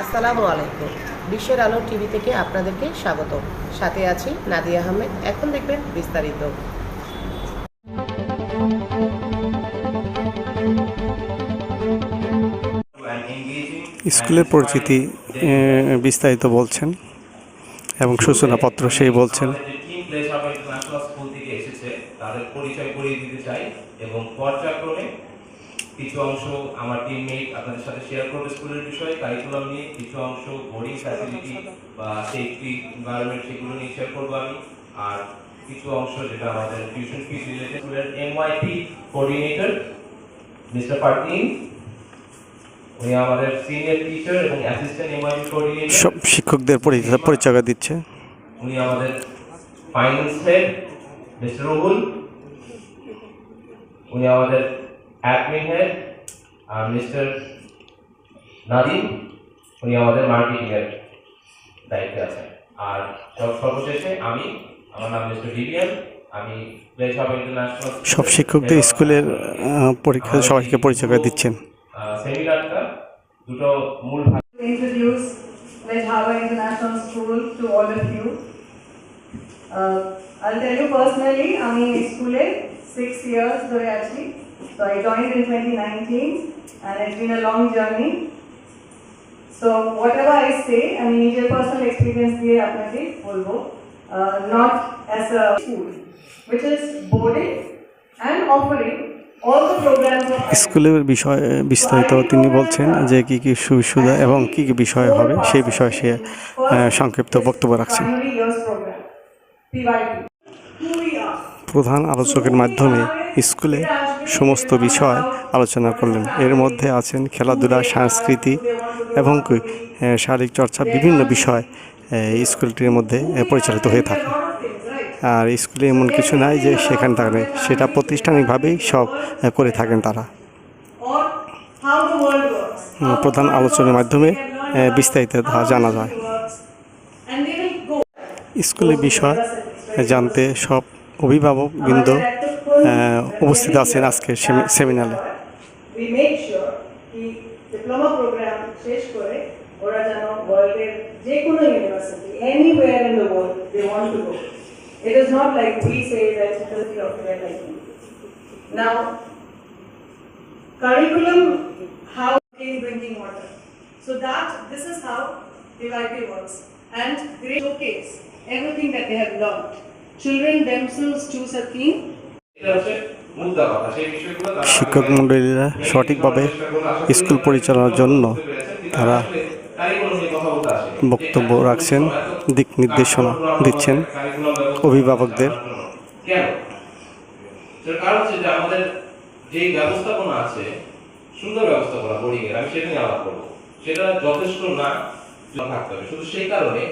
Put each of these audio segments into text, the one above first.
আসসালামু আলাইকুম। বিশ্বের আলো টিভি থেকে আপনাদেরকে স্বাগত। সাথে আছি নাদিয়া আহমেদ। এখন দেখবেন বিস্তারিত। স্কুলের পরিচিতি বিস্তারিত বলছেন এবং সূচনাপত্র সেই বলছেন। তাদের পরিচয় করিয়ে দিতে চাই এবং পর্যায়ক্রমে কিছু অংশ আমার টিমমেট আপনাদের সাথে শেয়ার করবে স্কুলের বিষয়ে কারিকুলাম নিয়ে কিছু অংশ বোর্ডিং ফ্যাসিলিটি বা সেফটি এনভায়রনমেন্ট সেগুলো নিয়ে শেয়ার করব আমি। আর কিছু অংশ যেটা আমাদের টিউশন ফিস রিলেটেড স্কুলের এমওয়াইপি কোঅর্ডিনেটর মিস্টার পার্টিন উনি আমাদের সিনিয়র টিচার এবং অ্যাসিস্ট্যান্ট এমওয়াইপি কোঅর্ডিনেটর সব শিক্ষকদের পরিচয় দিচ্ছে। উনি আমাদের ফাইন্যান্স হেড মিস্টার রুহুল উনি আমাদের অ্যাডমিন হেড আর মিস্টার নাদিম উনি আমাদের মার্কেটিং এর দায়িত্বে আছেন আর সব সর্বশেষে আমি আমার নাম মিস্টার ডিভিয়ান আমি সব শিক্ষকদের স্কুলের পরীক্ষা সবাইকে পরিচয় করে দিচ্ছেন সেমিনারটা দুটো মূল ভাগ to introduce International School to all of you. Uh, I'll tell you personally, আমি স্কুলে সিক্স ইয়ার্স ধরে আছি. So I joined in 2019 and it's been a long journey. So whatever I say, আমি নিজের personal experience আপনাকে বলব. Uh, not as a school, which is boarding and offering স্কুলের বিষয়ে বিস্তারিত তিনি বলছেন যে কি কি সুবিধা এবং কি কি বিষয় হবে সেই বিষয়ে সে সংক্ষিপ্ত বক্তব্য রাখছেন প্রধান আলোচকের মাধ্যমে স্কুলে সমস্ত বিষয় আলোচনা করলেন এর মধ্যে আছেন খেলাধুলা, সংস্কৃতি এবং শারীরিক চর্চা বিভিন্ন বিষয় স্কুলটির মধ্যে পরিচালিত হয়ে থাকে? আর স্কুলে এমন কিছু নাই যে সেখানে থাকবে সেটা প্রতিষ্ঠানিকভাবেই সব করে থাকেন তারা প্রধান আলোচনার মাধ্যমে বিস্তারিত জানা যায়. স্কুলের বিষয় জানতে সব অভিভাবক বৃন্দ উপস্থিত আছেন আজকের সেমি- সেমিনারে We make sure কি ডিপ্লোমা প্রোগ্রাম শেষ করে ওরা যেন ওয়ার্ল্ডের যে কোনো university anywhere in the world they want to go it is not like we say that it is of like now curriculum how clean drinking water. So that this is how the YP works. And they showcase everything that they have learned children themselves choose a theme. শিক্ষক মণ্ডলীরা সঠিকভাবে school পরিচালনার জন্য তারা বক্তব্য রাখছেন দিক নির্দেশনা দিচ্ছেন অভিভাবকদের। কারণ হচ্ছে যে আমাদের যে ব্যবস্থাপনা আছে সুন্দর ব্যবস্থাপনা বোর্ডিং এর আমি সেটা নিয়ে আলাপ করব। সেটা যথেষ্ট না থাকতে হবে। শুধু সেই কারণে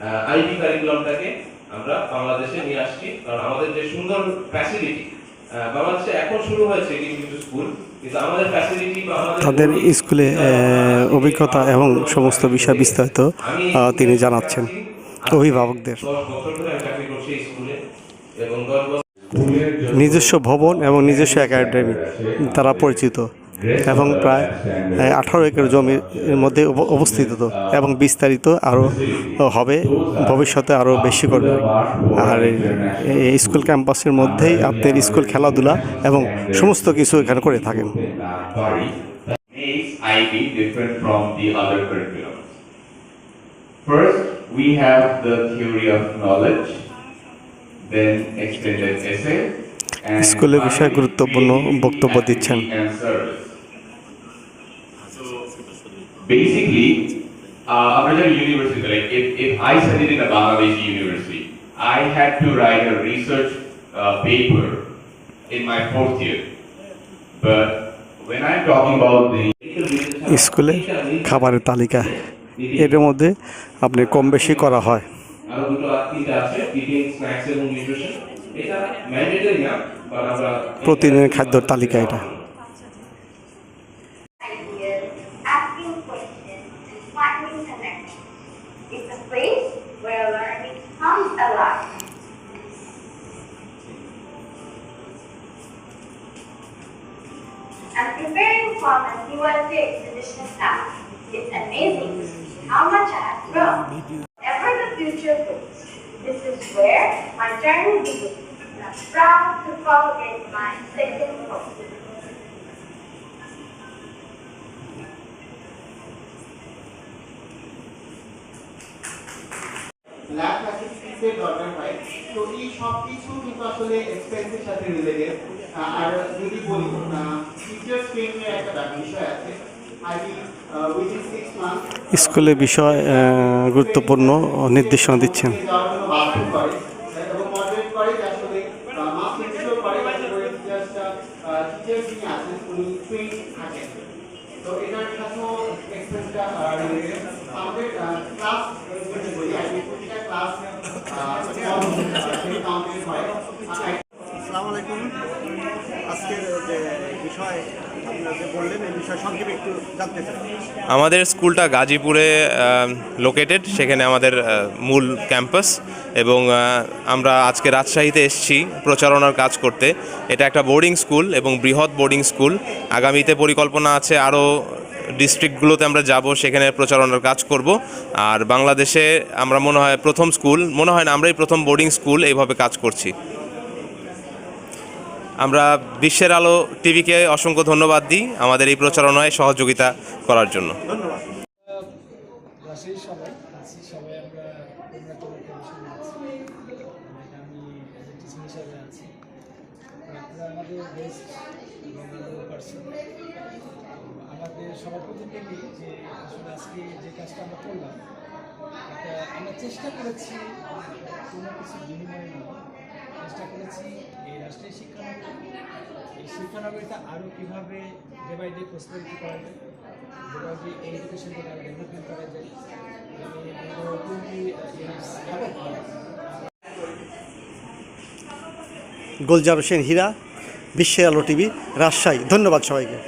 আইটি কারিকুলামটাকে আমরা বাংলাদেশে নিয়ে আসছি। কারণ আমাদের যে সুন্দর ফ্যাসিলিটি বাংলাদেশে এখন শুরু হয়েছে কিছু কিছু স্কুল কিন্তু আমাদের ফ্যাসিলিটি বা আমাদের তাদের স্কুলে আহ, অভিজ্ঞতা এবং সমস্ত বিষয় বিস্তারিত আহ, তিনি জানাচ্ছেন অভিভাবকদের। নিজস্ব ভবন এবং নিজস্ব একাডেমি তারা পরিচিত। এবং প্রায় আঠারো একর জমির মধ্যে অব- অবস্থিত তো এবং বিস্তারিত আরও হবে ভবিষ্যতে আরও বেশি করবে আর এই- স্কুল ক্যাম্পাসের মধ্যেই আপনার স্কুল খেলাধুলা এবং সমস্ত কিছু এখানে করে থাকেন. First, we have the theory of knowledge, then extended essay, স্কুলের বিষয়ে গুরুত্বপূর্ণ বক্তব্য দিচ্ছেন। Basically, uh, Abhijit University, like if, if I studied in a Bangladeshi university, I had to write a research uh, paper in my fourth year. But when I'm talking about the স্কুলে খাবারের তালিকা এর মধ্যে আপনি কম বেশি করা হয় আরও দুটো তিনটা আছে টিফিন স্ন্যাক্স এবং নিউট্রিশন এটা ম্যান্ডেটরি না প্রতিদিনের খাদ্যর তালিকা এটা place where learning comes alive. I'm preparing for my CYP exhibition now. It's amazing how much I have grown. Whatever the future holds, this is where my journey begins. I'm proud to call it my second home. ফিসের দরকার হয়। তো এই সব কিছু কিন্তু আসলে এক্সপেন্সের সাথে related আর যদি বলি ট্রেনিংয়ের একটা বিষয় আছে। স্কুলে বিষয় গুরুত্বপূর্ণ নির্দেশনা দিচ্ছেন। যে টিচার তো এটার এক্সপেন্সটা আমাদের ক্লাস যদি বলি আই থিঙ্ক প্রতিটা ক্লাস কাউন্টেড হয় আর আমাদের স্কুলটা গাজীপুরে লোকেটেড সেখানে আমাদের মূল ক্যাম্পাস এবং আমরা আজকে রাজশাহীতে এসেছি প্রচারণার কাজ করতে। এটা একটা বোর্ডিং স্কুল এবং বৃহৎ বোর্ডিং স্কুল আগামীতে পরিকল্পনা আছে আরও ডিস্ট্রিক্টগুলোতে আমরা যাব, সেখানে প্রচারণার কাজ করব। আর বাংলাদেশে আমরা মনে হয় প্রথম স্কুল মনে হয় না আমরাই প্রথম বোর্ডিং স্কুল এইভাবে কাজ করছি। আমরা বিশ্বের আলো টিভিকে অসংখ্য ধন্যবাদ দিই আমাদের এই প্রচারণায় সহযোগিতা করার জন্য। প্রথম থেকেই যে আসলে আজকে যে কাজটা আমরা করলাম আমরা চেষ্টা করেছি কোনো কিছু বিনিময়ে নয় চেষ্টা করেছি এই রাষ্ট্রীয় শিক্ষানগরী, এই শিক্ষানগরীটা আরও কীভাবে ডে বাই ডে প্রস্তাবিত করা যায় ডে বাই ডে এই এডুকেশনকে আরও ডেভেলপমেন্ট করা যায়, গোলজার হোসেন হীরা, বিশ্বের আলো টিভি, রাজশাহী। ধন্যবাদ সবাইকে।